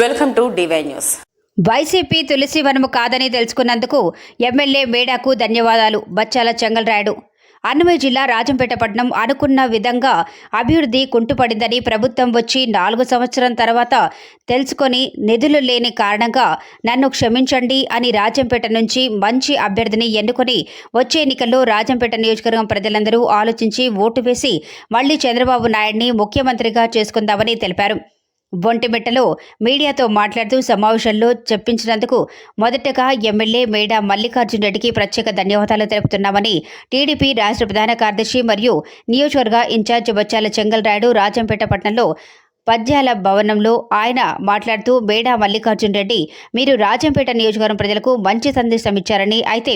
Welcome to D Y news. YCP తులసి వనము కాదని తెలుసుకున్నందుకు ఎమ్మెల్యే మేడాకు ధన్యవాదాలు. బచ్చాల చెంగల్రాయుడు. అన్నమయ్య జిల్లా రాజంపేట పట్టణం అనుకున్న విధంగా అభివృద్ధి కుంటుపడిందని ప్రభుత్వం వచ్చి నాలుగు సంవత్సరం తర్వాత తెలుసుకొని నిధులు లేని కారణంగా నన్ను క్షమించండి అని రాజంపేట నుంచి మంచి అభ్యర్థిని ఎన్నుకొని వచ్చే ఎన్నికల్లో రాజంపేట నియోజకవర్గం ప్రజలందరూ ఆలోచించి ఓటు వేసి మళ్ళీ చంద్రబాబు నాయుడిని ముఖ్యమంత్రిగా చేసుకుందామని తెలిపారు. బొంటిమిట్టలో మీడియాతో మాట్లాడుతూ సమావేశంలో చెప్పించినందుకు మొదటగా ఎమ్మెల్యే మేడా మల్లికార్జున్ రెడ్డికి ప్రత్యేక ధన్యవాదాలు తెలుపుతున్నామని టీడీపీ రాష్ట్ర ప్రధాన కార్యదర్శి మరియు నియోజకవర్గ ఇన్ఛార్జ్ బచ్చాల చెంగల్ రాయుడు రాజంపేట పట్టణంలో పద్యాల భవనంలో ఆయన మాట్లాడుతూ బేడా మల్లికార్జున్ రెడ్డి మీరు రాజంపేట నియోజకవర్గం ప్రజలకు మంచి సందేశం ఇచ్చారని అయితే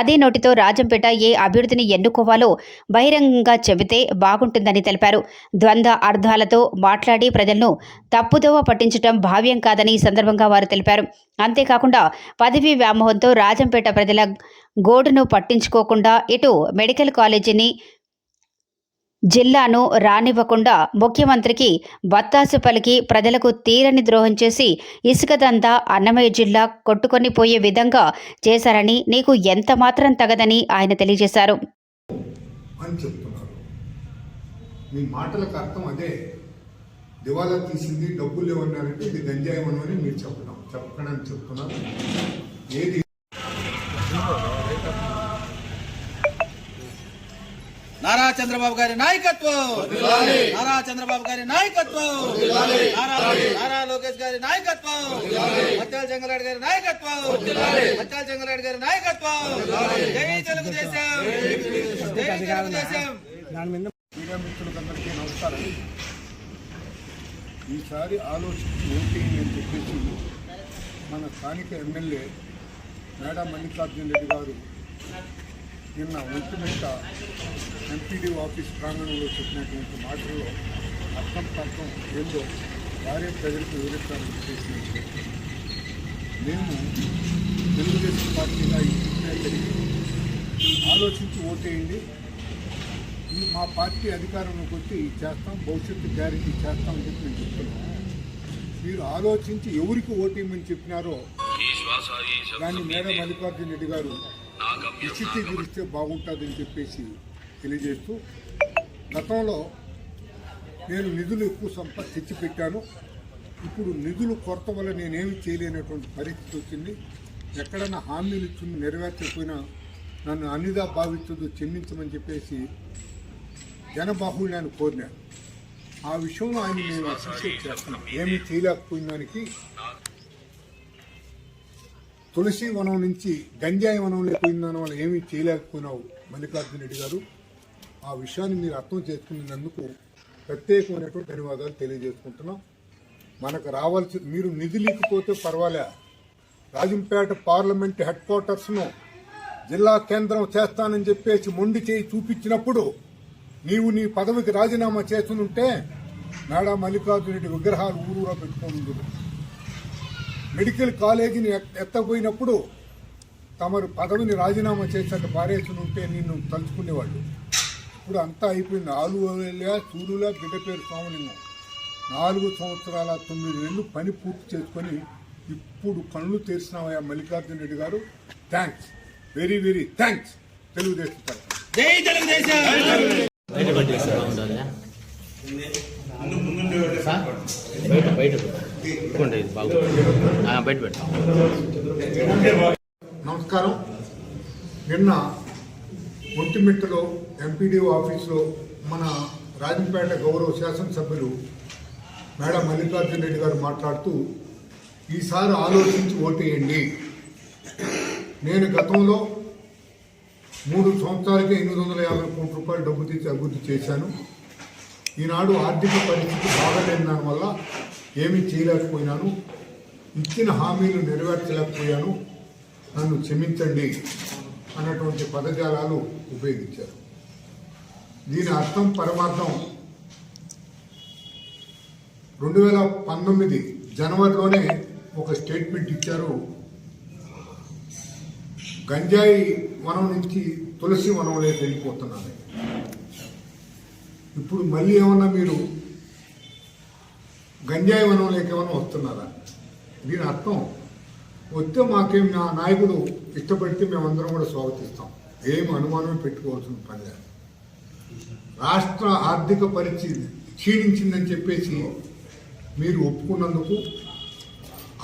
అదే నోటితో రాజంపేట ఏ అభివృద్ధిని ఎన్నుకోవాలో బహిరంగంగా చెబితే బాగుంటుందని తెలిపారు. ద్వంద్వ అర్థాలతో మాట్లాడి ప్రజలను తప్పుదోవ పట్టించడం భావ్యం కాదని ఈ సందర్భంగా వారు తెలిపారు. అంతేకాకుండా పదవీ వ్యామోహంతో రాజంపేట ప్రజల గోడును పట్టించుకోకుండా ఇటు మెడికల్ కాలేజీని జిల్లాను రానివ్వకుండా ముఖ్యమంత్రికి బత్తాసు పలికి ప్రజలకు తీరని ద్రోహం చేసి ఇసుకదంతా అన్నమయ్య జిల్లా కొట్టుకొని పోయే విధంగా చేశారని నీకు ఎంత మాత్రం తగదని ఆయన తెలియజేశారు. మీ మాటలకు అర్థం అదే. దివాలా తీసింది డబ్బులు లేవన్నారంటే ఇది గంజాయి అని మీరు చెప్పడం చెప్పకడానికి చెప్తున్నారు. ఏది చంద్రబాబు గారి నాయకత్వం. నారా చంద్రబాబు గారి నాయకత్వం. నారా నారా లోకేష్ గారి నాయకత్వం. మత్యాల చెంగరాడు గారి నాయకత్వం. మత్యాల చెంగరాడు గారి నాయకత్వం. జై తెలుగుదేశం. జై తెలుగుదేశం. మీడియా మిత్రులందరికీ నమస్కారం. ఈసారి ఆలోచించి ఓటింగ్ అని చెప్పేసి మన స్థానిక ఎమ్మెల్యే మేడా మల్లికార్జున రెడ్డి గారు నిన్న ఒంటిమిట్ట ఎంపీడీ ఆఫీస్ ప్రాంగణంలో చెప్పినటువంటి మాటల్లో అర్థం తత్వం ఏందో వారే ప్రజలకు వివరిస్తారని చెప్పేసి మేము తెలుగుదేశం పార్టీగా ఆలోచించి ఓటేయండి ఈ మా పార్టీ అధికారంలోకి వచ్చి చేస్తాం భవిష్యత్తు గ్యారెంటీ చేస్తామని చెప్పి నేను చెప్తున్నాను. మీరు ఆలోచించి ఎవరికి ఓటేయమని చెప్పినారో దాన్ని మేడ మల్లికార్జున రెడ్డి గారు విచిత్రీకరిస్తే బాగుంటుందని చెప్పేసి తెలియజేస్తూ గతంలో నేను నిధులు ఎక్కువ సంపద తెచ్చిపెట్టాను ఇప్పుడు నిధులు కొరత వల్ల నేనేమి చేయలేనటువంటి పరిస్థితి వచ్చింది. ఎక్కడన్నా హామీలు ఇచ్చి నెరవేర్చకపోయినా నన్ను అన్నిదా భావించదు చెల్లించమని చెప్పేసి జనబాహుళ్యాన్ని కోరినాను. ఆ విషయంలో ఆయన నేను అప్రిషియేట్ చేస్తాను ఏమీ చేయలేకపోయిన దానికి తులసి వనం నుంచి గంజాయి వనంలో లేకపోయిందని వాళ్ళు వల్ల ఏమీ చేయలేకపోయినావు మల్లికార్జున రెడ్డి గారు. ఆ విషయాన్ని మీరు అర్థం చేసుకున్నందుకు ప్రత్యేకమైనటువంటి ధన్యవాదాలు తెలియజేసుకుంటున్నాం. మనకు రావాల్సి మీరు నిధులు ఇకపోతే పర్వాలే. రాజంపేట పార్లమెంట్ హెడ్ క్వార్టర్స్ను జిల్లా కేంద్రం చేస్తానని చెప్పేసి మొండి చేయి చూపించినప్పుడు నీవు నీ పదవికి రాజీనామా చేస్తుంటే నాడా మల్లికార్జున రెడ్డి విగ్రహాలు ఊరూరా పెట్టుకోనుంది మెడికల్ కాలేజీని ఎత్- ఎత్తపోయినప్పుడు తమరు పదవిని రాజీనామా చేసినట్టు పారేసి ఉంటే నిన్ను తలుచుకునేవాళ్ళు. ఇప్పుడు అంతా అయిపోయింది. ఆలువలే సూరులా బిడ్డ పేరు స్వామిలింగం. నాలుగు సంవత్సరాల తొమ్మిది నెలలు పని పూర్తి చేసుకొని ఇప్పుడు కళ్ళు తెరిచినావయ్యా మల్లికార్జున రెడ్డి గారు. Thanks. Very very thanks. Telugu Desam తరఫున. బయట బయట నమస్కారం. నిన్న ఒంటిమిట్టలో ఎంపీడీఓ ఆఫీసులో మన రాజంపేట గౌరవ శాసనసభ్యులు మేడం మల్లికార్జున రెడ్డి గారు మాట్లాడుతూ ఈసారి ఆలోచించి ఓటేయండి. నేను గతంలో మూడు సంవత్సరాలకే ఎనిమిది వందల యాభై కోట్ల రూపాయలు డబ్బు తీసి అభివృద్ధి చేశాను. ఈనాడు ఆర్థిక పరిస్థితి బాగలేని దానివల్ల ఏమీ చేయలేకపోయినాను? ఇచ్చిన హామీలు నెరవేర్చలేకపోయాను. నన్ను క్షమించండి అన్నటువంటి పదజాలాలు ఉపయోగించారు. దీని అర్థం పరమార్థం. రెండు వేల పంతొమ్మిది జనవరిలోనే ఒక స్టేట్మెంట్ ఇచ్చారు. గంజాయి వనం నుంచి తులసి వనంలోకి వెళ్ళిపోతున్నాను ఇప్పుడు మళ్ళీ ఏమన్నా మీరు గంజాయి వనంలోకి ఏమన్నా వస్తున్నారా? దీని అర్థం వస్తే మాకేం నా నాయకుడు ఇష్టపడితే మేమందరం కూడా స్వాగతిస్తాం. ఏం అనుమానం పెట్టుకోవాల్సిన పని లేదు. రాష్ట్ర ఆర్థిక పరిస్థితి క్షీణించిందని చెప్పేసి మీరు ఒప్పుకున్నందుకు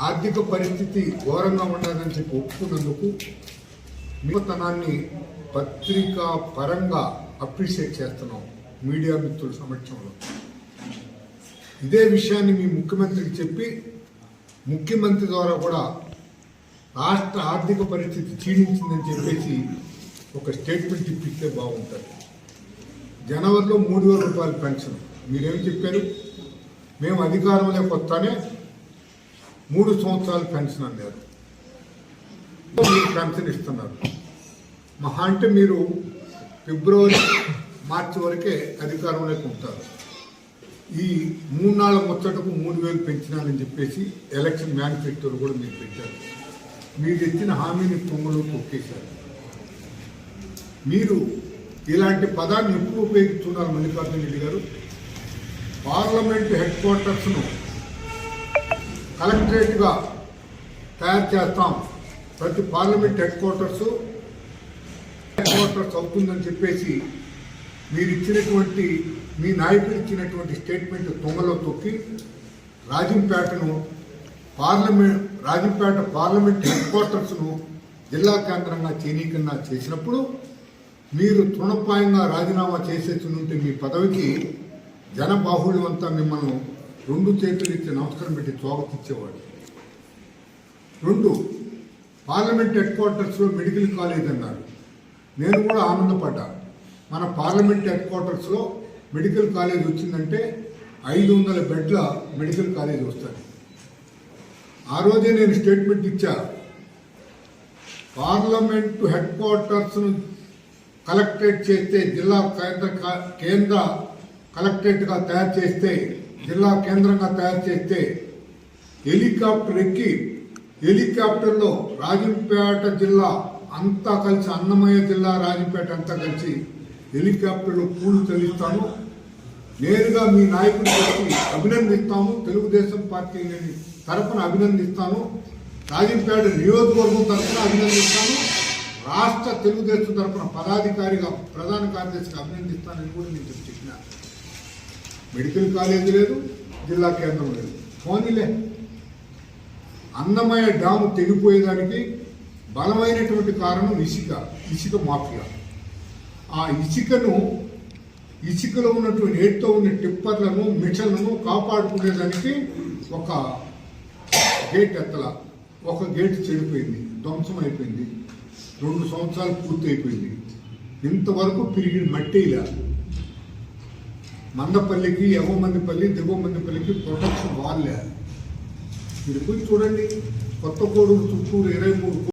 ఆర్థిక పరిస్థితి ఘోరంగా ఉండదని చెప్పి ఒప్పుకున్నందుకు మిగతనాన్ని పత్రికా పరంగా అప్రిషియేట్ చేస్తున్నాం మీడియా మిత్రుల సమక్షంలో. ఇదే విషయాన్ని మీ ముఖ్యమంత్రికి చెప్పి ముఖ్యమంత్రి ద్వారా కూడా రాష్ట్ర ఆర్థిక పరిస్థితి క్షీణించిందని చెప్పేసి ఒక స్టేట్మెంట్ ఇప్పిస్తే బాగుంటుంది. జనవరిలో మూడు వేల రూపాయల పెన్షన్. మీరేమి చెప్పారు? మేము అధికారంలోకి వస్తానే మూడు సంవత్సరాల పెన్షన్ అన్నారు. మీరు పెన్షన్ ఇస్తున్నారు. మహా అంటే మీరు ఫిబ్రవరి మార్చి వరకే అధికారంలోకి ఉంటారు. ఈ మూడు నాళ్ళ ముచ్చటకు మూడు వేలు పెంచినాలని చెప్పేసి ఎలక్షన్ మేనిఫెస్టోలు కూడా మీరు పెట్టారు. మీరు ఇచ్చిన హామీని పొంగలు తొక్కేశారు మీరు ఇలాంటి పదాన్ని ఎప్పుడు ఉపయోగిస్తున్నారు మల్లికార్జున రెడ్డి గారు? పార్లమెంట్ హెడ్ క్వార్టర్స్ను కలెక్టరేట్గా తయారు చేస్తాం. ప్రతి parliament headquarters headquarters అవుతుందని చెప్పేసి మీరు ఇచ్చినటువంటి మీ నాయకులు ఇచ్చినటువంటి స్టేట్మెంట్ తొంగలో తొక్కి రాజంపేటను పార్లమెంట్ రాజంపేట పార్లమెంట్ హెడ్ క్వార్టర్స్ను జిల్లా కేంద్రంగా చేనీకన్నా చేసినప్పుడు మీరు తృణప్రాయంగా రాజీనామా చేసేస్తుంటే మీ పదవికి జనబాహుళ్యం అంతా మిమ్మల్ని రెండు చేతులు ఇచ్చి నమస్కారం పెట్టి స్వాగతించేవాడు రెండు పార్లమెంట్ హెడ్ క్వార్టర్స్లో మెడికల్ కాలేజ్ అన్నారు. నేను కూడా ఆనందపడ్డాను మన పార్లమెంట్ హెడ్ క్వార్టర్స్లో మెడికల్ కాలేజ్ వచ్చిందంటే ఐదు వందల బెడ్ల మెడికల్ కాలేజ్ వస్తుంది. ఆ రోజే నేను స్టేట్మెంట్ ఇచ్చా. పార్లమెంట్ హెడ్ క్వార్టర్స్ను కలెక్టరేట్ చేస్తే జిల్లా కేంద్ర కేంద్ర కలెక్టరేట్గా తయారు చేస్తే జిల్లా కేంద్రంగా తయారు చేస్తే హెలికాప్టర్ ఎక్కి హెలికాప్టర్లో రాజంపేట జిల్లా అంతా కలిసి అన్నమయ్య జిల్లా రాజంపేట అంతా కలిసి హెలికాప్టర్లో పూలు చెల్లిస్తాను. నేరుగా మీ నాయకుడి అభినందిస్తాము తెలుగుదేశం పార్టీ తరఫున అభినందిస్తాను. రాజంపేట నియోజకవర్గం తరఫున అభినందిస్తాను. రాష్ట్ర తెలుగుదేశం తరఫున పదాధికారిగా ప్రధాన కార్యదర్శిగా అభినందిస్తానని కూడా నేను చెప్పిన. మెడికల్ కాలేజీ లేదు జిల్లా కేంద్రం లేదు. పోనీలే. అన్నమయ్య డ్యాము తెగిపోయేదానికి బలమైనటువంటి కారణం ఇసుక ఇసుక మాఫియా. ఆ ఇసుకను ఇసుకలో ఉన్నటువంటి ఏడుతో ఉన్న టిప్పర్లను మిషన్లను కాపాడుకునేదానికి ఒక గేట్ ఎత్తల. ఒక గేట్ చెడిపోయింది ధ్వంసం అయిపోయింది రెండు సంవత్సరాలు పూర్తి అయిపోయింది ఇంతవరకు మట్టి లేదు మందపల్లికి ఎగమందిపల్లి దిగువమందిపల్లికి ప్రొటెక్షన్ వాళ్ళే. మీరు పోయి చూడండి కొత్త కోడూరు చుట్టూరు ఇరవై మూడు